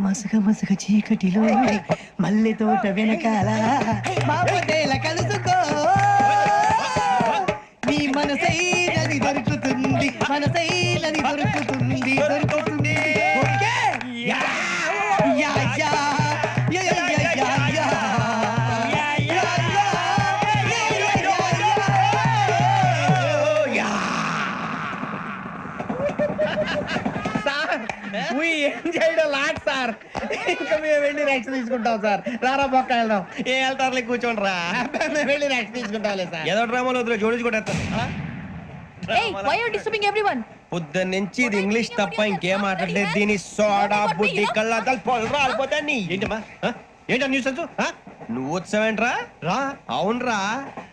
మసక మసక చీకటిలో మల్లె తోట వెనకాల కలుసుకో. నీ మనసైనది దొరుకుతుంది మనసైనది దొరుకుతుంది దొరుకుతుంది. ఓకే? Lot, సార్ ఇంకా మేము వెళ్ళి రెక్స్ తీసుకుంటాం సార్ రారా పక్క వెళ్దాం. ఏ వెళ్తారులే కూర్చోండి రా మేము వెళ్ళి రెక్స్ తీసుకుంటాంలే సార్ ఏదో డ్రామాలో వదిలే జోడించుకుంటా Hey, why are you disturbing everyone? పొద్దున్న నుంచి ఇది ఇంగ్లీష్ తప్ప ఇంకేం మాట్లాడలేదు. దీని సోడా బుద్ధి కళ్ళ పొలం రాలిపోతా నీ ఏంటమ్మా? ఏంటా న్యూస్ నువ్వు వచ్చావేంట్రా? రా. అవునరా.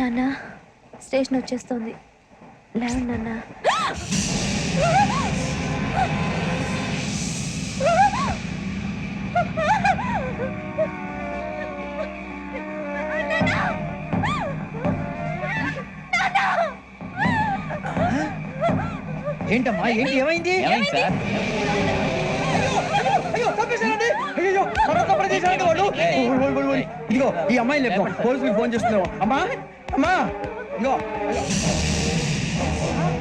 నాన్న స్టేషన్ వచ్చేస్తుంది. లేవండి నాన్న. ఏంటమ్మా ఏంటి ఏమైంది? ఇదిగో ఈ అమ్మాయిని లేపు పోలీసులకు ఫోన్ చేస్తున్నావు అమ్మా! అమ్మా!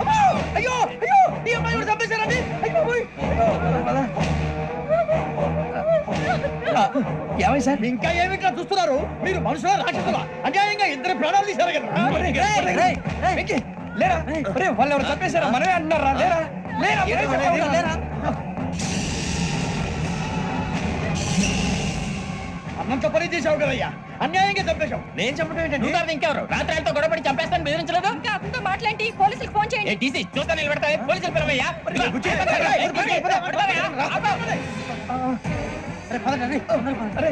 అమ్మా! అయ్యో! అయ్యో! ఈ అమ్మాయి కూడా చంపేశారండి అయ్యో. అయ్యో, ఏమైంది సార్? ఇంకా ఏమిట్లా చూస్తున్నారు? మీరు మనుషుల రాక్షసులా? అన్యాయంగా ఇద్దరు ప్రాణాలు తీశారు కదా? లేరా? వాళ్ళు ఎవరు చంపేశారా మనమే అంటున్నారా? లేరా? లేరా? లేరా? అన్నంత పని చేసావు కదయ్యా అన్యాయంగా చంపేశావు నేను చెప్పడం ఏంటంటే నువ్వు కాదు ఇంకెవరు రాత్రి ఆయనతో గొడవపడి చంపేస్తాను బెదిరించలేదు ఇంకా అతనితో మాట్లాడి పోలీసులకు ఫోన్ చేయండి ఏ టీసీ చూస్తా నిలబెడతా పోలీసులు పిలవయ్యా అరే